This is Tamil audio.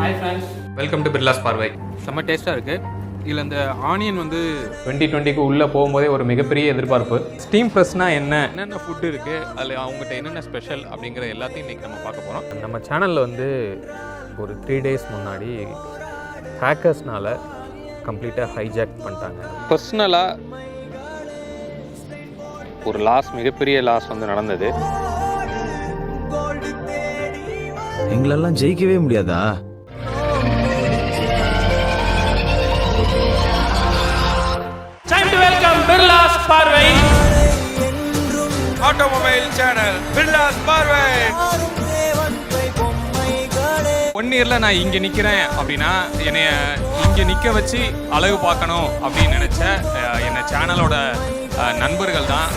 Hi friends welcome to Birlas பார்வை செம்ம டேஸ்ட்டாக இருக்குது இதில் இந்த ஆனியன் வந்து டுவெண்ட்டி டுவெண்ட்டிக்கு உள்ளே போகும்போதே ஒரு மிகப்பெரிய எதிர்பார்ப்பு. ஸ்டீம் ஃப்ரெஷ்னா என்ன? என்னென்ன ஃபுட்டு இருக்குது அதில் அவங்ககிட்ட என்னென்ன ஸ்பெஷல் அப்படிங்கிற எல்லாத்தையும் இன்றைக்கி நம்ம பார்க்க போகிறோம் நம்ம சேனலில் வந்து ஒரு த்ரீ டேஸ் முன்னாடி ஹேக்கர்ஸ்னால கம்ப்ளீட்டாக ஹைஜாக் பண்ணிட்டாங்க. பர்சனலாக ஒரு லாஸ் மிகப்பெரிய லாஸ் வந்து நடந்தது. எங்களெல்லாம் ஜெயிக்கவே முடியாதா? டைம் டு வெல்கம் பிர்லாஸ் பார்வை ஆட்டோமொபைல் சேனல் பிர்லாஸ் பார்வை ஒன் இயரில் நான் இங்கே நிற்கிறேன் அப்படின்னா என்னைய இங்கே நிற்க வச்சு அழகு பார்க்கணும் அப்படின்னு நினச்ச என்ன சேனலோட நண்பர்கள் தான்